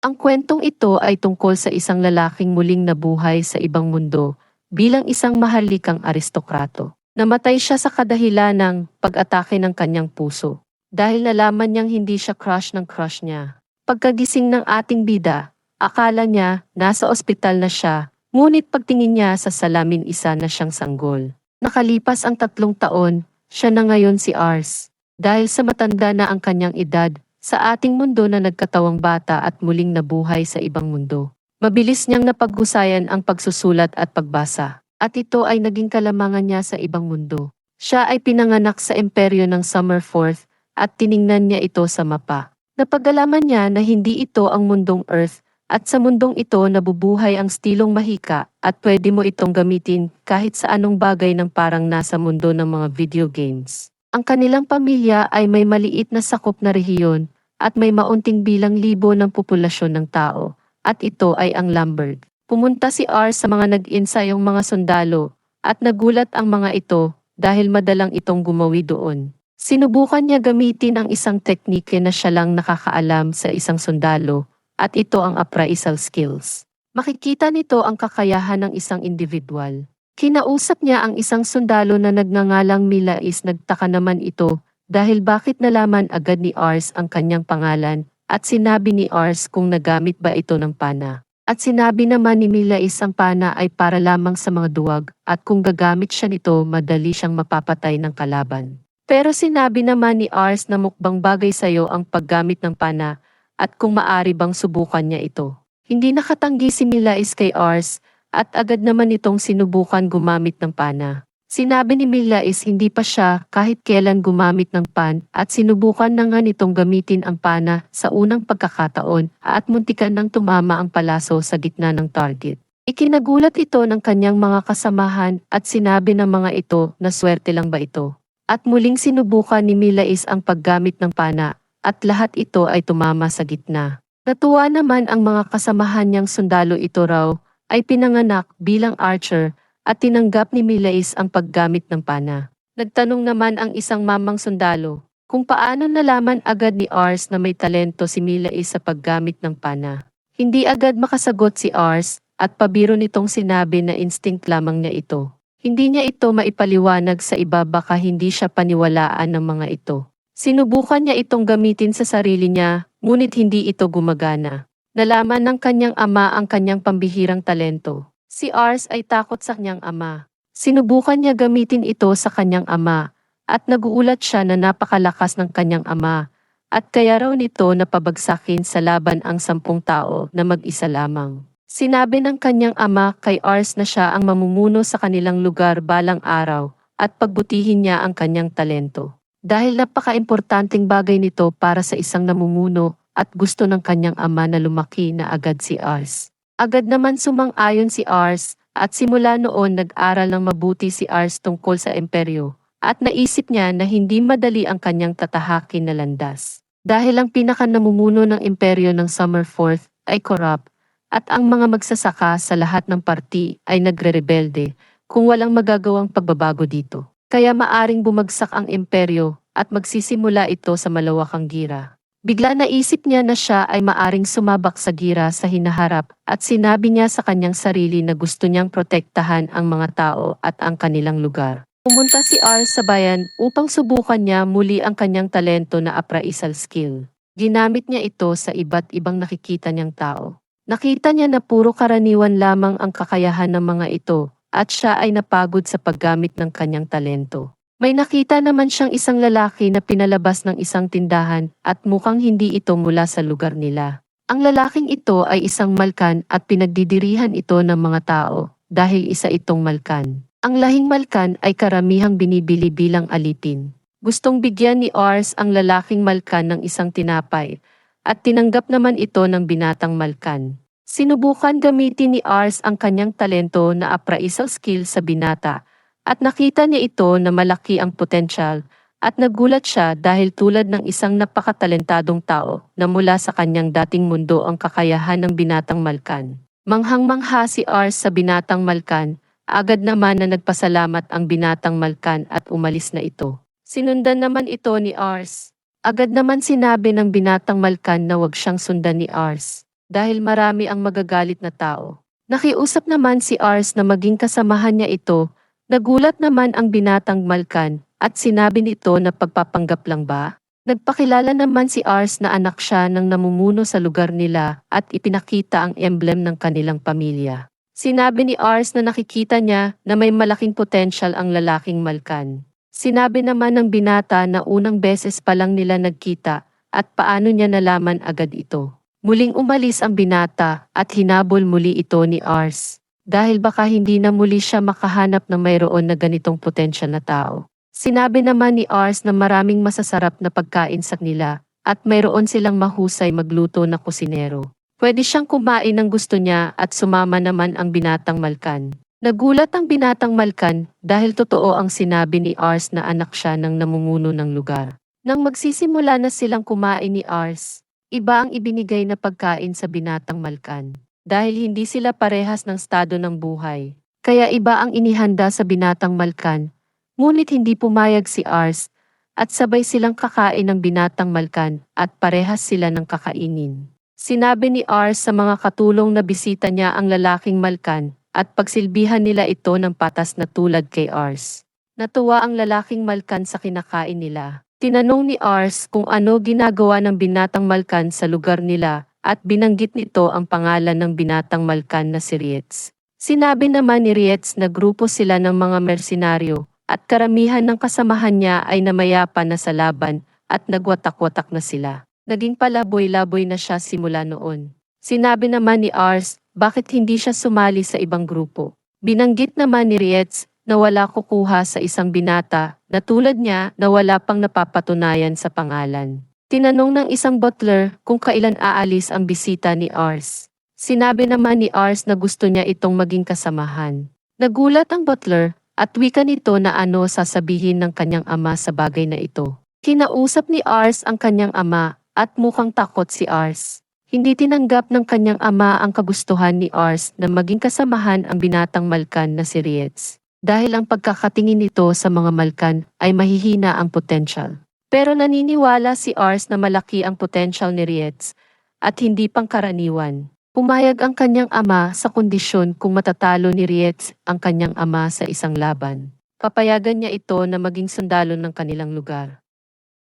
Ang kwentong ito ay tungkol sa isang lalaking muling nabuhay sa ibang mundo bilang isang mahalikang aristokrato. Namatay siya sa kadahilan ng pag-atake ng kanyang puso dahil nalaman niyang hindi siya crush ng crush niya. Pagkagising ng ating bida, akala niya nasa ospital na siya, ngunit pagtingin niya sa salamin isa na siyang sanggol. Nakalipas ang tatlong taon, siya na ngayon si Ars. Dahil sa matanda na ang kanyang edad, sa ating mundo na nagkatawang bata at muling nabuhay sa ibang mundo. Mabilis niyang napaghusayan ang pagsusulat at pagbasa, at ito ay naging kalamangan niya sa ibang mundo. Siya ay pinanganak sa imperyo ng Summerforth at tiningnan niya ito sa mapa. Napagalaman niya na hindi ito ang mundong Earth at sa mundong ito nabubuhay ang stilong mahika at pwede mo itong gamitin kahit sa anong bagay ng parang nasa mundo ng mga video games. Ang kanilang pamilya ay may maliit na sakop na rehiyon at may maunting bilang libo ng populasyon ng tao, at ito ay ang Lamberg. Pumunta si R sa mga nag-insayong mga sundalo, at nagulat ang mga ito dahil madalang itong gumawi doon. Sinubukan niya gamitin ang isang teknike na siya lang nakakaalam sa isang sundalo, at ito ang appraisal skills. Makikita nito ang kakayahan ng isang individual. Kinausap niya ang isang sundalo na nagngangalang Milais nagtaka naman ito dahil bakit nalaman agad ni Ars ang kanyang pangalan at sinabi ni Ars kung nagamit ba ito ng pana. At sinabi naman ni Milais ang pana ay para lamang sa mga duwag at kung gagamit siya nito madali siyang mapapatay ng kalaban. Pero sinabi naman ni Ars na mukbang bagay sa'yo ang paggamit ng pana at kung maari bang subukan niya ito. Hindi nakatanggi si Milais kay Ars at agad naman itong sinubukan gumamit ng pana. Sinabi ni Mila is hindi pa siya kahit kailan gumamit ng pan at sinubukan na nga nitong gamitin ang pana sa unang pagkakataon at muntikan nang tumama ang palaso sa gitna ng target. Ikinagulat ito ng kanyang mga kasamahan at sinabi ng mga ito na swerte lang ba ito. At muling sinubukan ni Milais ang paggamit ng pana at lahat ito ay tumama sa gitna. Natuwa naman ang mga kasamahan niyang sundalo ito raw ay pinanganak bilang archer at tinanggap ni Milais ang paggamit ng pana. Nagtanong naman ang isang mamang sundalo kung paano nalaman agad ni Ars na may talento si Milais sa paggamit ng pana. Hindi agad makasagot si Ars at pabiro nitong sinabi na instinct lamang niya ito. Hindi niya ito maipaliwanag sa iba baka hindi siya paniwalaan ng mga ito. Sinubukan niya itong gamitin sa sarili niya, ngunit hindi ito gumagana. Nalaman ng kanyang ama ang kanyang pambihirang talento. Si Ars ay takot sa kanyang ama. Sinubukan niya gamitin ito sa kanyang ama, at naguulat siya na napakalakas ng kanyang ama, at kaya raw nito napabagsakin sa laban ang sampung tao na mag-isa lamang. Sinabi ng kanyang ama kay Ars na siya ang mamumuno sa kanilang lugar balang araw, at pagbutihin niya ang kanyang talento. Dahil napaka-importanting bagay nito para sa isang namumuno, at gusto ng kanyang ama na lumaki na agad si Ars. Agad naman sumang-ayon si Ars at simula noon nag-aral ng mabuti si Ars tungkol sa imperyo at naisip niya na hindi madali ang kanyang tatahakin na landas. Dahil ang pinakanamumuno ng imperyo ng Summerforth ay corrupt at ang mga magsasaka sa lahat ng parti ay nagre-rebelde kung walang magagawang pagbabago dito. Kaya maaring bumagsak ang imperyo at magsisimula ito sa malawakang gira. Bigla naisip niya na siya ay maaring sumabak sa gira sa hinaharap at sinabi niya sa kanyang sarili na gusto niyang protektahan ang mga tao at ang kanilang lugar. Pumunta si R sa bayan upang subukan niya muli ang kanyang talento na appraisal skill. Ginamit niya ito sa iba't ibang nakikita niyang tao. Nakita niya na puro karaniwan lamang ang kakayahan ng mga ito at siya ay napagod sa paggamit ng kanyang talento. May nakita naman siyang isang lalaki na pinalabas ng isang tindahan at mukhang hindi ito mula sa lugar nila. Ang lalaking ito ay isang malkan at pinagdidirihan ito ng mga tao dahil isa itong malkan. Ang lahing malkan ay karamihang binibili bilang alipin. Gustong bigyan ni Ars ang lalaking malkan ng isang tinapay at tinanggap naman ito ng binatang malkan. Sinubukan gamitin ni Ars ang kanyang talento na appraisal skill sa binata at nakita niya ito na malaki ang potensyal at nagulat siya dahil tulad ng isang napakatalentadong tao na mula sa kanyang dating mundo ang kakayahan ng binatang Malkan. Manghang-mangha si Ars sa binatang Malkan, agad naman na nagpasalamat ang binatang Malkan at umalis na ito. Sinundan naman ito ni Ars. Agad naman sinabi ng binatang Malkan na wag siyang sundan ni Ars. dahil marami ang magagalit na tao. Nakiusap naman si Ars na maging kasamahan niya ito, nagulat naman ang binatang Malkan at sinabi nito na pagpapanggap lang ba? Nagpakilala naman si Ars na anak siya ng namumuno sa lugar nila at ipinakita ang emblem ng kanilang pamilya. Sinabi ni Ars na nakikita niya na may malaking potensyal ang lalaking Malkan. Sinabi naman ng binata na unang beses pa lang nila nagkita at paano niya nalaman agad ito. Muling umalis ang binata at hinabol muli ito ni Ars dahil baka hindi na muli siya makahanap ng mayroon na ganitong potensyal na tao. Sinabi naman ni Ars na maraming masasarap na pagkain sa nila at mayroon silang mahusay magluto na kusinero. Pwede siyang kumain ng gusto niya at sumama naman ang binatang Malkan. Nagulat ang binatang Malkan dahil totoo ang sinabi ni Ars na anak siya ng namumuno ng lugar. Nang magsisimula na silang kumain ni Ars, iba ang ibinigay na pagkain sa binatang Malkan. Dahil hindi sila parehas ng estado ng buhay. Kaya iba ang inihanda sa binatang Malkan, ngunit hindi pumayag si Ars at sabay silang kakain ng binatang Malkan at parehas sila ng kakainin. Sinabi ni Ars sa mga katulong na bisita niya ang lalaking Malkan at pagsilbihan nila ito ng patas na tulad kay Ars. Natuwa ang lalaking Malkan sa kinakain nila. Tinanong ni Ars kung ano ginagawa ng binatang Malkan sa lugar nila at binanggit nito ang pangalan ng binatang Malkan na si Rietz. Sinabi naman ni Rietz na grupo sila ng mga mersenaryo at karamihan ng kasamahan niya ay namayapa na sa laban at nagwatak-watak na sila. Naging palaboy-laboy na siya simula noon. Sinabi naman ni Ars bakit hindi siya sumali sa ibang grupo. Binanggit naman ni Rietz na wala kukuha sa isang binata na tulad niya na wala pang napapatunayan sa pangalan. Tinanong ng isang butler kung kailan aalis ang bisita ni Ars. Sinabi naman ni Ars na gusto niya itong maging kasamahan. Nagulat ang butler at wika nito na ano sasabihin ng kanyang ama sa bagay na ito. Kinausap ni Ars ang kanyang ama at mukhang takot si Ars. Hindi tinanggap ng kanyang ama ang kagustuhan ni Ars na maging kasamahan ang binatang Malkan na si Rietz. Dahil ang pagkakatingin nito sa mga Malkan ay mahihina ang potensyal. Pero naniniwala si Ars na malaki ang potensyal ni Rietz at hindi pangkaraniwan. Pumayag ang kanyang ama sa kondisyon kung matatalo ni Rietz ang kanyang ama sa isang laban. Papayagan niya ito na maging sundalo ng kanilang lugar.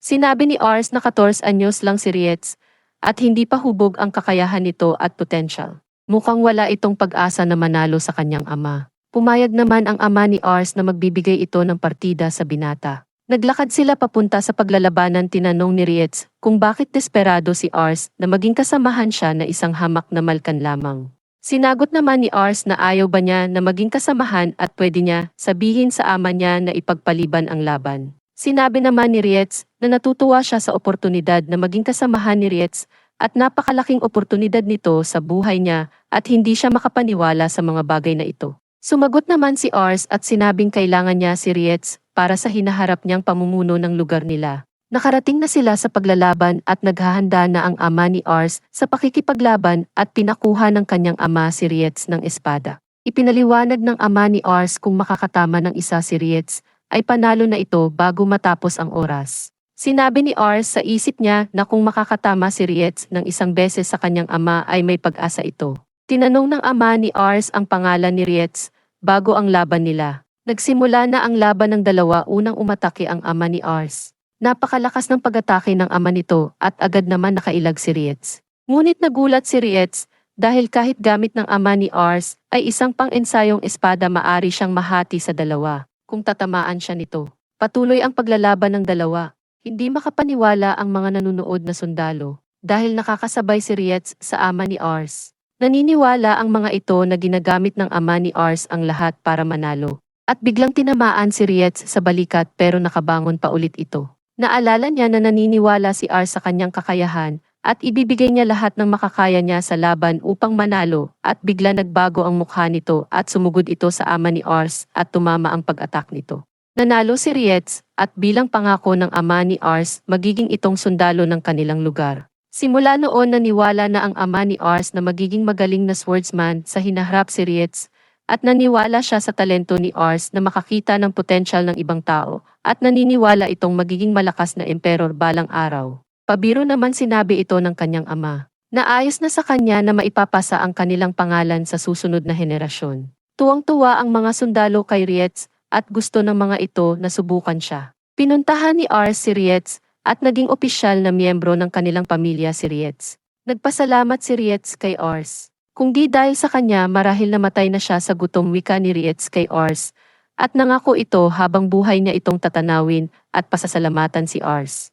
Sinabi ni Ars na 14 anyos lang si Rietz at hindi pa hubog ang kakayahan nito at potensyal. Mukhang wala itong pag-asa na manalo sa kanyang ama. Pumayag naman ang ama ni Ars na magbibigay ito ng partida sa binata. Naglakad sila papunta sa paglalabanan tinanong ni Rietz kung bakit desperado si Ars na maging kasamahan siya na isang hamak na malkan lamang. Sinagot naman ni Ars na ayaw ba niya na maging kasamahan at pwede niya sabihin sa ama niya na ipagpaliban ang laban. Sinabi naman ni Rietz na natutuwa siya sa oportunidad na maging kasamahan ni Rietz at napakalaking oportunidad nito sa buhay niya at hindi siya makapaniwala sa mga bagay na ito. Sumagot naman si Ars at sinabing kailangan niya si Rietz para sa hinaharap niyang pamumuno ng lugar nila. Nakarating na sila sa paglalaban at naghahanda na ang ama ni Ars sa pakikipaglaban at pinakuha ng kanyang ama si Rietz ng espada. Ipinaliwanag ng ama ni Ars kung makakatama ng isa si Rietz ay panalo na ito bago matapos ang oras. Sinabi ni Ars sa isip niya na kung makakatama si Rietz ng isang beses sa kanyang ama ay may pag-asa ito. Tinanong ng ama ni Ars ang pangalan ni Rietz bago ang laban nila. Nagsimula na ang laban ng dalawa unang umatake ang ama ni Ars. Napakalakas ng pag-atake ng ama nito at agad naman nakailag si Rietz. Ngunit nagulat si Rietz dahil kahit gamit ng ama ni Ars ay isang pang-ensayong espada maari siyang mahati sa dalawa kung tatamaan siya nito. Patuloy ang paglalaban ng dalawa. Hindi makapaniwala ang mga nanunood na sundalo dahil nakakasabay si Rietz sa ama ni Ars. Naniniwala ang mga ito na ginagamit ng ama ni Ars ang lahat para manalo. At biglang tinamaan si Rietz sa balikat pero nakabangon pa ulit ito. Naalala niya na naniniwala si Ars sa kanyang kakayahan at ibibigay niya lahat ng makakaya niya sa laban upang manalo at bigla nagbago ang mukha nito at sumugod ito sa ama ni Ars at tumama ang pag-atak nito. Nanalo si Rietz at bilang pangako ng ama ni Ars magiging itong sundalo ng kanilang lugar. Simula noon naniwala na ang ama ni Ars na magiging magaling na swordsman sa hinaharap si Rietz at naniwala siya sa talento ni Ars na makakita ng potensyal ng ibang tao at naniniwala itong magiging malakas na emperor balang araw. Pabiro naman sinabi ito ng kanyang ama. Naayos na sa kanya na maipapasa ang kanilang pangalan sa susunod na henerasyon. Tuwang-tuwa ang mga sundalo kay Rietz at gusto ng mga ito na subukan siya. Pinuntahan ni Ars si Rietz at naging opisyal na miyembro ng kanilang pamilya si Rietz. Nagpasalamat si Rietz kay Ars. Kung di dahil sa kanya marahil namatay na siya sa gutom wika ni Rietz kay Ars. At nangako ito habang buhay niya itong tatanawin at pasasalamatan si Ars.